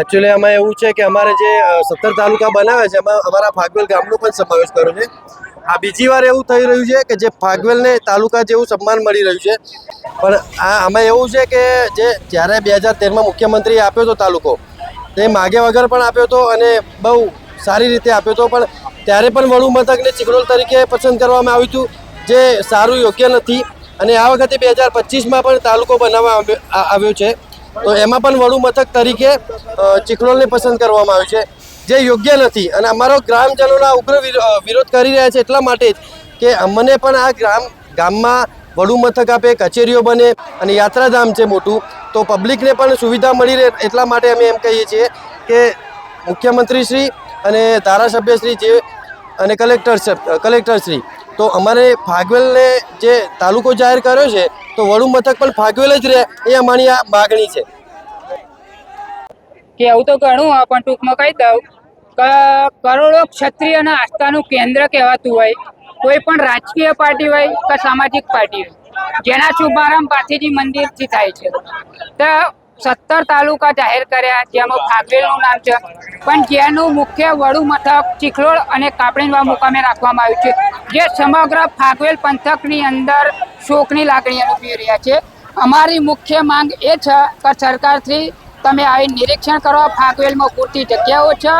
Actually આમાં એવું છે કે અમારે જે સત્તર તાલુકા બનાવે છે, એમાં અમારા ફાગવેલ ગામનો પણ સમાવેશ કર્યો છે. આ બીજી વાર એવું થઈ રહ્યું છે કે જે ફાગવેલને તાલુકા જેવું સન્માન મળી રહ્યું છે. પણ આ, આમાં એવું છે કે જે જ્યારે બે હજાર તેરમાં મુખ્યમંત્રીએ આપ્યો હતો તાલુકો, તે માગે વગર પણ આપ્યો હતો અને બહુ સારી રીતે આપ્યો હતો. પણ ત્યારે પણ વડુ મથકને ચિકડોલ તરીકે પસંદ કરવામાં આવ્યું હતું, જે સારું યોગ્ય નથી. અને આ વખતે બે હજાર પચીસમાં પણ તાલુકો બનાવવામાં આવ્યો- આવ્યો છે. તો એમાં પણ વડુ મથક તરીકે અ, પસંદ કરવામાં આવ્યું છે જે યોગ્ય નથી. અને અમારો ગ્રામજનોના ઉગ્ર વિરો- વિરોધ કરી રહ્યા છે એટલા માટે જ કે અમને પણ આ ગ્રામ ગામમાં વડુ મથક આપે કચેરીઓ બને અને યાત્રાધામ છે મોટું તો પબ્લિકને પણ સુવિધા મળી રહે એટલા માટે અમે એમ કહીએ છીએ કે મુખ્યમંત્રીશ્રી અને ધારાસભ્યશ્રી જે અને કલેક્ટર કલેક્ટરશ્રી તો અમારે ફાગવેલને જે તાલુકો જાહેર કર્યો છે, તો વડુ મથક પણ ફાગવેલ જ રહે એ અમારી આ માગણી છે. કે આવું તો ઘણું પણ ટૂંકમાં કહી દઉં. કરોડો ક્ષત્રિયના આસ્થાનું કેન્દ્ર કહેવાતું હોય, કોઈ પણ રાજકીય પાર્ટી હોય કે સામાજિક પાર્ટી હોય, જેના શુભારંભ પાથીજી મંદિરથી થાય છે. તો સત્તર તાલુકા જાહેર કર્યા, જેમાં ફાગવેલનું નામ છે. પણ જેનું મુખ્ય વડુ મથક ચીખલોડ અને કાપડીનવા મુકામે રાખવામાં આવ્યું છે. જે સમગ્ર ફાગવેલ પંથકની અંદર શોકની લાગણી અનુભવી રહ્યા છે. અમારી મુખ્ય માંગ એ છે કે સરકારથી તમે આવી નિરીક્ષણ કરો ફાગવેલમાં પૂરતી જગ્યાઓ છે.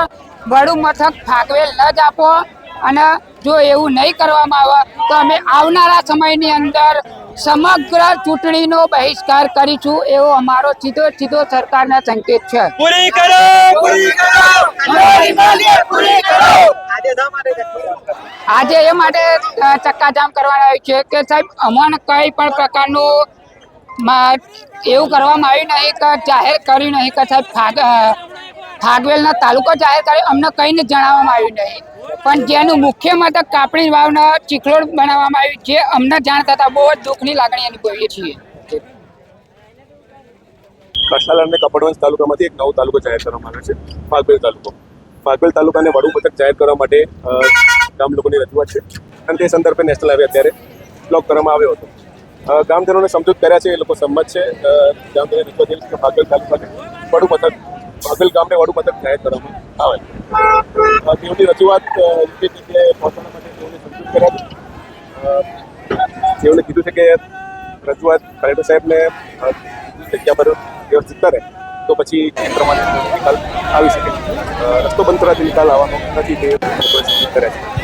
વડુ મથક ફાગવેલ ન જ આપો. અને જો એવું નહીં કરવામાં આવે, તો અમે આવનારા સમયની અંદર સમગ્ર ચૂંટણીનો બહિષ્કાર કરીશું એવો અમારો સીધો સીધો સરકારના સંકેત છે. પૂરી કરો પૂરી કરો. આજે એ માટે ચક્કાજામ કરવાના આવ્યું છે કે સાહેબ અમને કઈ પણ પ્રકારનું એવું કરવામાં આવ્યું નહીં કે જાહેર કર્યું નહીં કે સાહેબ ફાગ ફાગવેલના તાલુકો જાહેર કર્યો અમને કંઈ જ જણાવવામાં આવ્યું નહીં. પણ જેનું મુખ્ય મથક કાપડી વાવના ચીખલોડ બનાવવામાં આવ્યું જે અમને જાણ થતાં બહુ જ દુઃખની લાગણી અનુભવીએ છીએ. કઠલાલ અને કપડવંજ તાલુકામાંથી એક નવો તાલુકો જાહેર કરવામાં આવ્યો છે ફાગબેલ તાલુકો. ફાગબેલ તાલુકાને વડુ મથક જાહેર કરવા માટે ગામ લોકોની રજૂઆત છે. અને તે સંદર્ભે નેશનલ હાઈવે અત્યારે બ્લોક કરવામાં આવ્યો હતો. ગામજનોને સમજૂત કર્યા છે, એ લોકો સંમત છે. ગામજનોને રજૂઆત કે ફાગબેલ તાલુકાને વડુ મથક ફાગબેલ ગામને વડુ મથક જાહેર કરવામાં આવે તેઓની રજૂઆત યોગ્ય રીતે પહોંચવા માટે તેઓને સંતુષ્ટ કર્યા તેઓને કીધું છે કે રજૂઆત કલેક્ટર સાહેબને જગ્યા પર વ્યવસ્થિત કરે, તો પછી એ પ્રમાણે નિકાલ આવી શકે. રસ્તો બંધ કરવાથી નિકાલ આવવાનો નથી તે કરે છે.